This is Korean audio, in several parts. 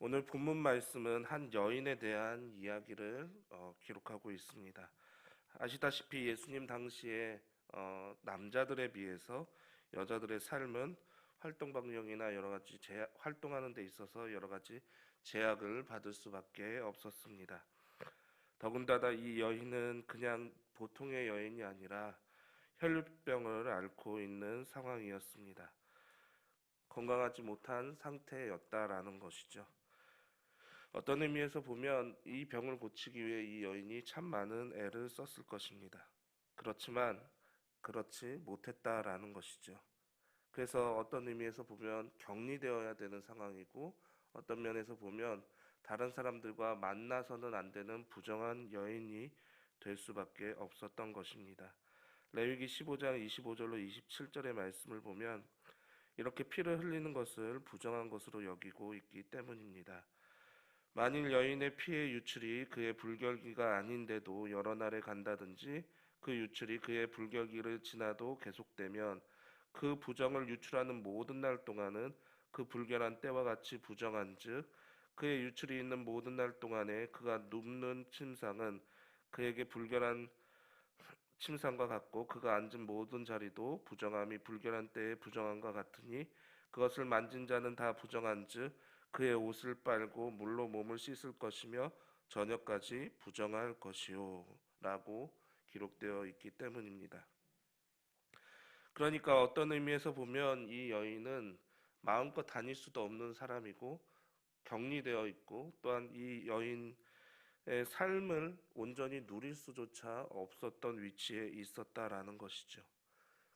오늘 본문 말씀은 한 여인에 대한 이야기를 어, 기록하고 있습니다. 아시다시피 예수님 당시에 어, 남자들에 비해서 여자들의 삶은 활동 방향이나 여러 가지 제약, 활동하는 데 있어서 여러 가지 제약을 받을 수밖에 없었습니다. 더군다나 이 여인은 그냥 보통의 여인이 아니라 혈류병을 앓고 있는 상황이었습니다. 건강하지 못한 상태였다라는 것이죠. 어떤 의미에서 보면 이 병을 고치기 위해 이 여인이 참 많은 애를 썼을 것입니다. 그렇지만 그렇지 못했다라는 것이죠. 그래서 어떤 의미에서 보면 격리되어야 되는 상황이고 어떤 면에서 보면 다른 사람들과 만나서는 안 되는 부정한 여인이 될 수밖에 없었던 것입니다. 레위기 15장 25절로 27절의 말씀을 보면 이렇게 피를 흘리는 것을 부정한 것으로 여기고 있기 때문입니다. 만일 여인의 피의 유출이 그의 불결기가 아닌데도 여러 날에 간다든지 그 유출이 그의 불결기를 지나도 계속되면 그 부정을 유출하는 모든 날 동안은 그 불결한 때와 같이 부정한즉 그의 유출이 있는 모든 날 동안에 그가 눕는 침상은 그에게 불결한 침상과 같고 그가 앉은 모든 자리도 부정함이 불결한 때에 부정함과 같으니 그것을 만진 자는 다 부정한즉 그의 옷을 빨고 물로 몸을 씻을 것이며 저녁까지 부정할 것이요라고 기록되어 있기 때문입니다. 그러니까 어떤 의미에서 보면 이 여인은 마음껏 다닐 수도 없는 사람이고 격리되어 있고 또한 이 여인의 삶을 온전히 누릴 수조차 없었던 위치에 있었다라는 것이죠.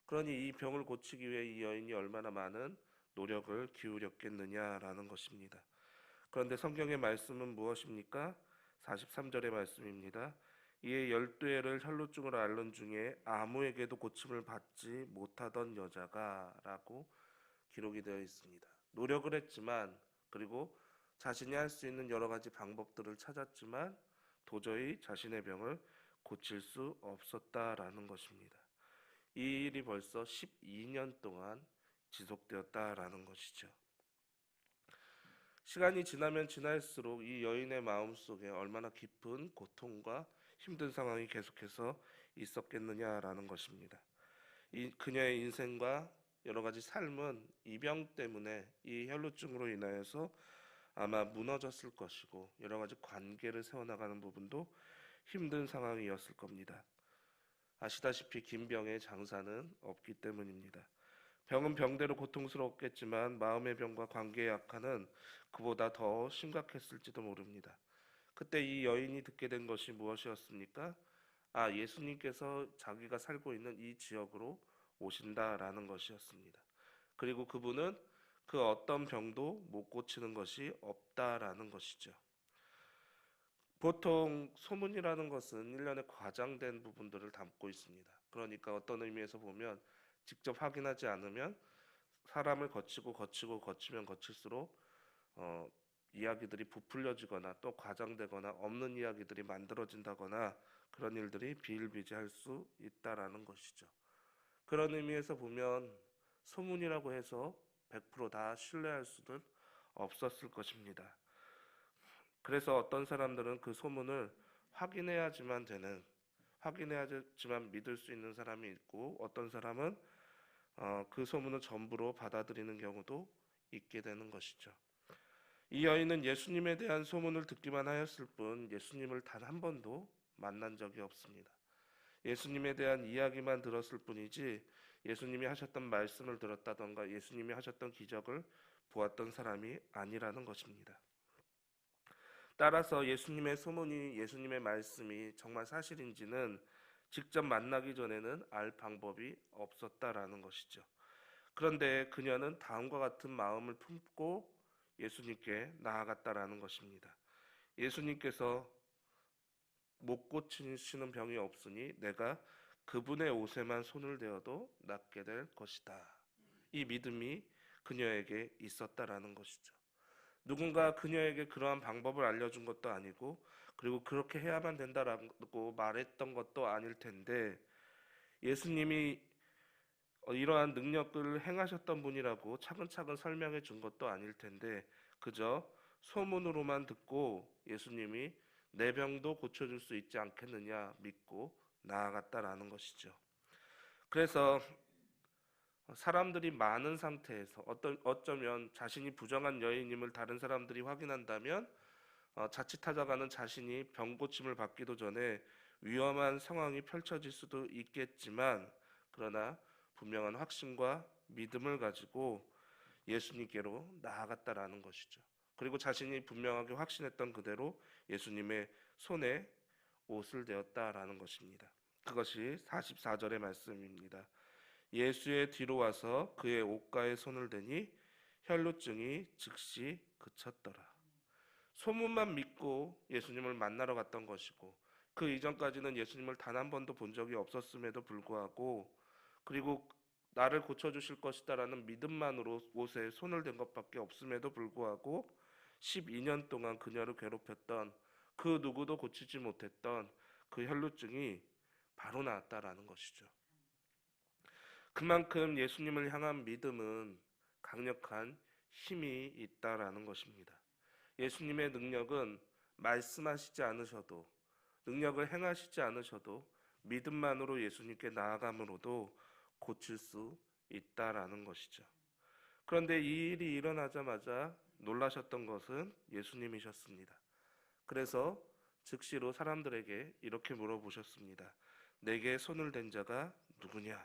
그러니 이 병을 고치기 위해 이 여인이 얼마나 많은 노력을 기울였겠느냐라는 것입니다. 그런데 성경의 말씀은 무엇입니까? 43절의 말씀입니다. 이에 열두 해를 혈루증으로 앓는 중에 아무에게도 고침을 받지 못하던 여자가라고 기록이 되어 있습니다. 노력을 했지만 그리고 자신이 할 수 있는 여러 가지 방법들을 찾았지만 도저히 자신의 병을 고칠 수 없었다라는 것입니다. 이 일이 벌써 12년 동안 지속되었다라는 것이죠. 시간이 지나면 지날수록 이 여인의 마음 속에 얼마나 깊은 고통과 힘든 상황이 계속해서 있었겠느냐라는 것입니다. 이 그녀의 인생과 여러 가지 삶은 이 병 때문에 이 혈루증으로 인하여서 아마 무너졌을 것이고 여러 가지 관계를 세워나가는 부분도 힘든 상황이었을 겁니다. 아시다시피 긴 병의 장사는 없기 때문입니다. 병은 병대로 고통스럽겠지만 마음의 병과 관계의 악화는 그보다 더 심각했을지도 모릅니다. 그때 이 여인이 듣게 된 것이 무엇이었습니까? 아, 예수님께서 자기가 살고 있는 이 지역으로 오신다라는 것이었습니다. 그리고 그분은 그 어떤 병도 못 고치는 것이 없다라는 것이죠. 보통 소문이라는 것은 일련의 과장된 부분들을 담고 있습니다. 그러니까 어떤 의미에서 보면 직접 확인하지 않으면 사람을 거치고 거치고 거치면 거칠수록 어, 이야기들이 부풀려지거나 또 과장되거나 없는 이야기들이 만들어진다거나 그런 일들이 비일비재할 수 있다라는 것이죠. 그런 의미에서 보면 소문이라고 해서 100%다 신뢰할 수는 없었을 것입니다. 그래서 어떤 사람들은 그 소문을 확인해야지만 되는 확인해야지만 믿을 수 있는 사람이 있고 어떤 사람은 어, 그 소문을 전부로 받아들이는 경우도 있게 되는 것이죠. 이 여인은 예수님에 대한 소문을 듣기만 하였을 뿐 예수님을 단 한 번도 만난 적이 없습니다. 예수님에 대한 이야기만 들었을 뿐이지 예수님이 하셨던 말씀을 들었다던가 예수님이 하셨던 기적을 보았던 사람이 아니라는 것입니다. 따라서 예수님의 소문이 예수님의 말씀이 정말 사실인지는 직접 만나기 전에는 알 방법이 없었다라는 것이죠. 그런데 그녀는 다음과 같은 마음을 품고 예수님께 나아갔다라는 것입니다. 예수님께서 못 고치시는 병이 없으니 내가 그분의 옷에만 손을 대어도 낫게 될 것이다. 이 믿음이 그녀에게 있었다라는 것이죠. 누군가 그녀에게 그러한 방법을 알려준 것도 아니고 그리고 그렇게 해야만 된다라고 말했던 것도 아닐 텐데 예수님이 이러한 능력을 행하셨던 분이라고 차근차근 설명해 준 것도 아닐 텐데 그저 소문으로만 듣고 예수님이 내 병도 고쳐줄 수 있지 않겠느냐 믿고 나아갔다라는 것이죠. 그래서 사람들이 많은 상태에서 어떤 어쩌면 자신이 부정한 여인임을 다른 사람들이 확인한다면 어, 자칫하다가는 자신이 병 고침을 받기도 전에 위험한 상황이 펼쳐질 수도 있겠지만 그러나 분명한 확신과 믿음을 가지고 예수님께로 나아갔다라는 것이죠. 그리고 자신이 분명하게 확신했던 그대로 예수님의 손에 옷을 대었다라는 것입니다. 그것이 44절의 말씀입니다. 예수의 뒤로 와서 그의 옷가에 손을 대니 혈루증이 즉시 그쳤더라. 소문만 믿고 예수님을 만나러 갔던 것이고 그 이전까지는 예수님을 단 한 번도 본 적이 없었음에도 불구하고 그리고 나를 고쳐주실 것이다라는 믿음만으로 옷에 손을 댄 것밖에 없음에도 불구하고 12년 동안 그녀를 괴롭혔던 그 누구도 고치지 못했던 그 혈루증이 바로 나았다라는 것이죠. 그만큼 예수님을 향한 믿음은 강력한 힘이 있다라는 것입니다. 예수님의 능력은 말씀하시지 않으셔도 능력을 행하시지 않으셔도 믿음만으로 예수님께 나아감으로도 고칠 수 있다라는 것이죠. 그런데 이 일이 일어나자마자 놀라셨던 것은 예수님이셨습니다. 그래서 즉시로 사람들에게 이렇게 물어보셨습니다. 내게 손을 댄 자가 누구냐?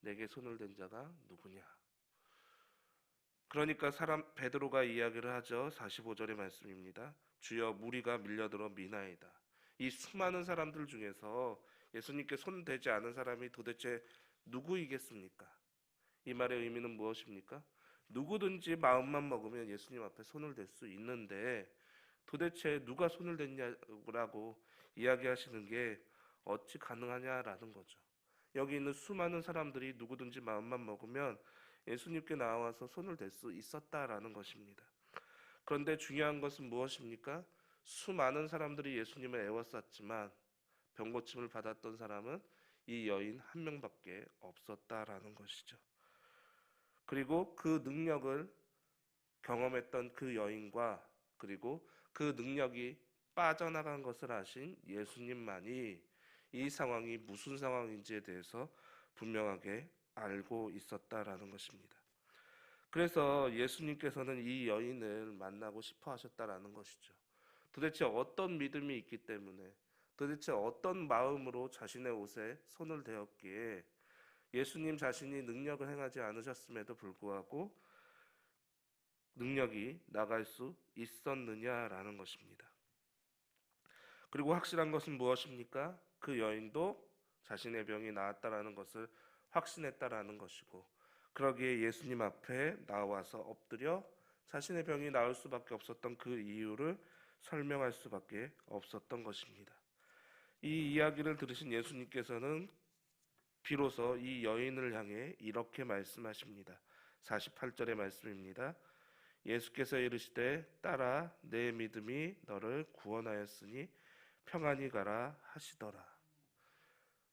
내게 손을 댄 자가 누구냐? 그러니까 사람 베드로가 이야기를 하죠. 45절의 말씀입니다. 주여 무리가 밀려들어 미나이다. 이 수많은 사람들 중에서 예수님께 손 대지 않은 사람이 도대체 누구이겠습니까? 이 말의 의미는 무엇입니까? 누구든지 마음만 먹으면 예수님 앞에 손을 댈 수 있는데 도대체 누가 손을 댔냐고 이야기하시는 게 어찌 가능하냐라는 거죠. 여기 있는 수많은 사람들이 누구든지 마음만 먹으면 예수님께 나와서 손을 댈 수 있었다라는 것입니다. 그런데 중요한 것은 무엇입니까? 수많은 사람들이 예수님을 애워쌌지만 병 고침을 받았던 사람은 이 여인 한 명밖에 없었다라는 것이죠. 그리고 그 능력을 경험했던 그 여인과 그리고 그 능력이 빠져나간 것을 아신 예수님만이 이 상황이 무슨 상황인지에 대해서 분명하게 알고 있었다라는 것입니다. 그래서 예수님께서는 이 여인을 만나고 싶어 하셨다라는 것이죠. 도대체 어떤 믿음이 있기 때문에 도대체 어떤 마음으로 자신의 옷에 손을 대었기에 예수님 자신이 능력을 행하지 않으셨음에도 불구하고 능력이 나갈 수 있었느냐라는 것입니다. 그리고 확실한 것은 무엇입니까? 그 여인도 자신의 병이 나았다라는 것을 확신했다라는 것이고 그러기에 예수님 앞에 나와서 엎드려 자신의 병이 나을 수밖에 없었던 그 이유를 설명할 수밖에 없었던 것입니다. 이 이야기를 들으신 예수님께서는 비로소 이 여인을 향해 이렇게 말씀하십니다. 48절의 말씀입니다. 예수께서 이르시되 딸아 내 믿음이 너를 구원하였으니 평안히 가라 하시더라.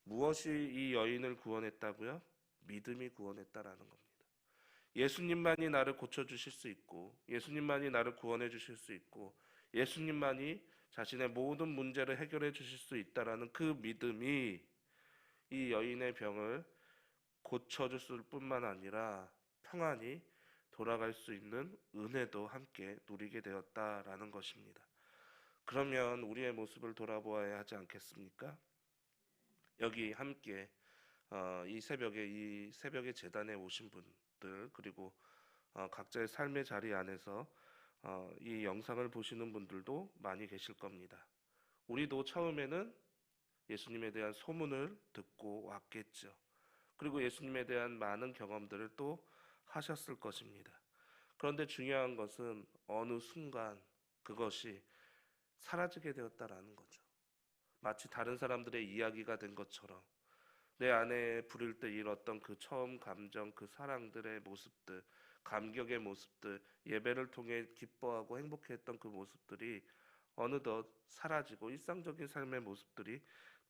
무엇이 이 여인을 구원했다고요? 믿음이 구원했다라는 겁니다. 예수님만이 나를 고쳐 주실 수 있고 예수님만이 나를 구원해 주실 수 있고 예수님만이 자신의 모든 문제를 해결해 주실 수 있다라는 그 믿음이 이 여인의 병을 고쳐줬을 뿐만 아니라 평안히 돌아갈 수 있는 은혜도 함께 누리게 되었다라는 것입니다. 그러면 우리의 모습을 돌아보아야 하지 않겠습니까? 여기 함께 어, 이 새벽에 이 새벽에 재단에 오신 분들 그리고 어, 각자의 삶의 자리 안에서 어, 이 영상을 보시는 분들도 많이 계실 겁니다. 우리도 처음에는 예수님에 대한 소문을 듣고 왔겠죠. 그리고 예수님에 대한 많은 경험들을 또 하셨을 것입니다. 그런데 중요한 것은 어느 순간 그것이 사라지게 되었다라는 거죠. 마치 다른 사람들의 이야기가 된 것처럼 내 안에 부릴 때 잃었던 그 처음 감정, 그 사랑들의 모습들, 감격의 모습들, 예배를 통해 기뻐하고 행복했던 그 모습들이 어느덧 사라지고 일상적인 삶의 모습들이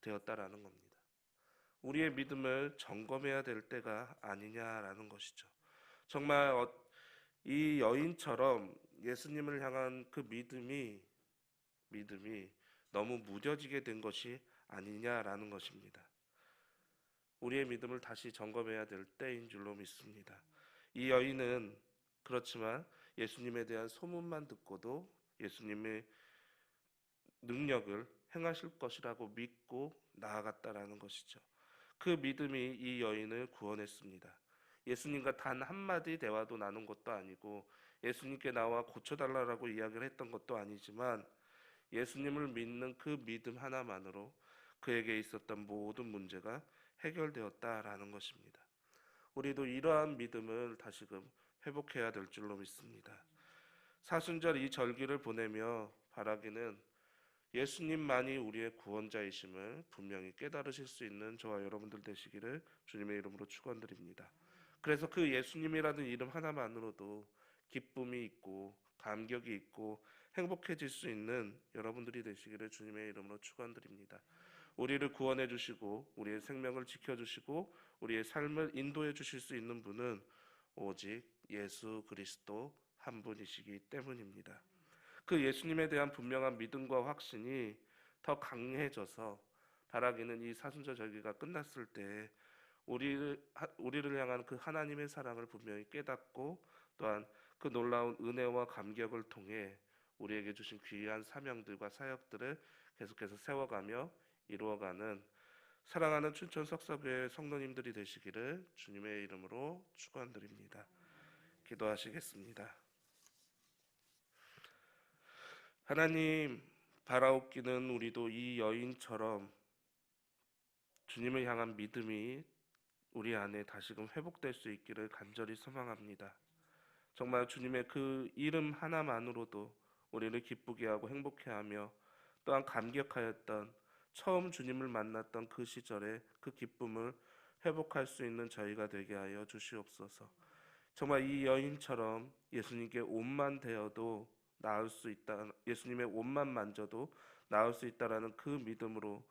되었다라는 겁니다. 우리의 믿음을 점검해야 될 때가 아니냐라는 것이죠. 정말 어, 이 여인처럼 예수님을 향한 그 믿음이 믿음이 너무 무뎌지게 된 것이 아니냐라는 것입니다. 우리의 믿음을 다시 점검해야 될 때인 줄로 믿습니다. 이 여인은 그렇지만 예수님에 대한 소문만 듣고도 예수님의 능력을 행하실 것이라고 믿고 나아갔다라는 것이죠. 그 믿음이 이 여인을 구원했습니다. 예수님과 단 한마디 대화도 나눈 것도 아니고 예수님께 나와 고쳐달라고 이야기를 했던 것도 아니지만 예수님을 믿는 그 믿음 하나만으로 그에게 있었던 모든 문제가 해결되었다라는 것입니다. 우리도 이러한 믿음을 다시금 회복해야 될 줄로 믿습니다. 사순절 이 절기를 보내며 바라기는 예수님만이 우리의 구원자이심을 분명히 깨달으실 수 있는 저와 여러분들 되시기를 주님의 이름으로 축원드립니다. 그래서 그 예수님이라는 이름 하나만으로도 기쁨이 있고 감격이 있고 행복해질 수 있는 여러분들이 되시기를 주님의 이름으로 축원드립니다. 우리를 구원해 주시고 우리의 생명을 지켜 주시고 우리의 삶을 인도해 주실 수 있는 분은 오직 예수 그리스도 한 분이시기 때문입니다. 그 예수님에 대한 분명한 믿음과 확신이 더 강해져서 바라기는 이 사순절 절기가 끝났을 때 우리를 우리를 향한 그 하나님의 사랑을 분명히 깨닫고 또한 그 놀라운 은혜와 감격을 통해 우리에게 주신 귀한 사명들과 사역들을 계속해서 세워가며 이루어가는 사랑하는 춘천 석사교회 성도님들이 되시기를 주님의 이름으로 축원드립니다. 기도하시겠습니다. 하나님 바라옵기는 우리도 이 여인처럼 주님을 향한 믿음이 우리 안에 다시금 회복될 수 있기를 간절히 소망합니다. 정말 주님의 그 이름 하나만으로도 우리를 기쁘게 하고 행복해 하며 또한 감격하였던 처음 주님을 만났던 그 시절의 그 기쁨을 회복할 수 있는 저희가 되게 하여 주시옵소서. 정말 이 여인처럼 예수님께 옷만 대어도 나을 수 있다. 예수님의 옷만 만져도 나을 수 있다라는 그 믿음으로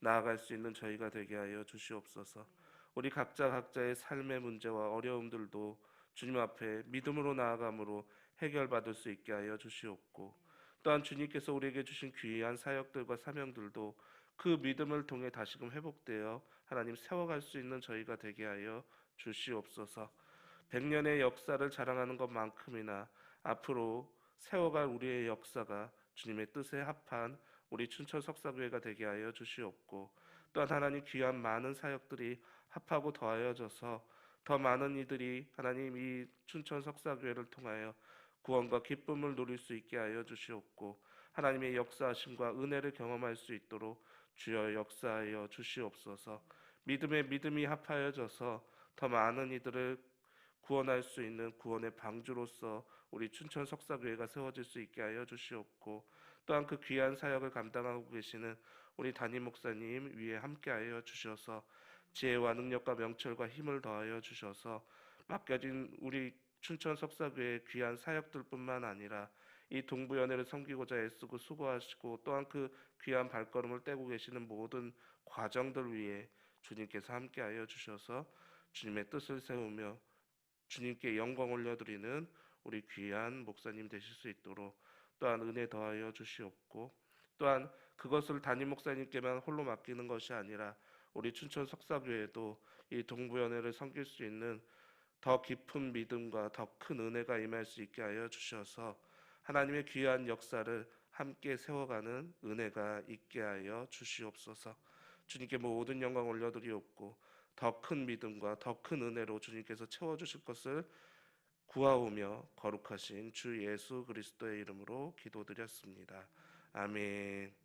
나아갈 수 있는 저희가 되게 하여 주시옵소서. 우리 각자 각자의 삶의 문제와 어려움들도 주님 앞에 믿음으로 나아감으로 해결받을 수 있게 하여 주시옵고 또한 주님께서 우리에게 주신 귀한 사역들과 사명들도 그 믿음을 통해 다시금 회복되어 하나님 세워갈 수 있는 저희가 되게 하여 주시옵소서. 백년의 역사를 자랑하는 것만큼이나 앞으로 세워갈 우리의 역사가 주님의 뜻에 합한 우리 춘천 석사교회가 되게 하여 주시옵고 또한 하나님 귀한 많은 사역들이 합하고 더하여져서 더 많은 이들이 하나님 이 춘천 석사교회를 통하여 구원과 기쁨을 누릴 수 있게 하여 주시옵고 하나님의 역사하심과 은혜를 경험할 수 있도록 주여 역사하여 주시옵소서. 믿음의 믿음이 합하여져서 더 많은 이들을 구원할 수 있는 구원의 방주로서 우리 춘천 석사교회가 세워질 수 있게 하여 주시옵고 또한 그 귀한 사역을 감당하고 계시는 우리 담임 목사님 위에 함께 하여 주셔서 지혜와 능력과 명철과 힘을 더하여 주셔서 맡겨진 우리 춘천 석사교회의 귀한 사역들뿐만 아니라 이 동부연회를 섬기고자 애쓰고 수고하시고 또한 그 귀한 발걸음을 떼고 계시는 모든 과정들 위에 주님께서 함께하여 주셔서 주님의 뜻을 세우며 주님께 영광 올려드리는 우리 귀한 목사님 되실 수 있도록 또한 은혜 더하여 주시옵고 또한 그것을 담임 목사님께만 홀로 맡기는 것이 아니라 우리 춘천 석사교회도 이 동부연회를 섬길 수 있는 더 깊은 믿음과 더 큰 은혜가 임할 수 있게 하여 주셔서 하나님의 귀한 역사를 함께 세워가는 은혜가 있게 하여 주시옵소서. 주님께 모든 영광 올려드리옵고 더 큰 믿음과 더 큰 은혜로 주님께서 채워주실 것을 구하오며 거룩하신 주 예수 그리스도의 이름으로 기도드렸습니다. 아멘.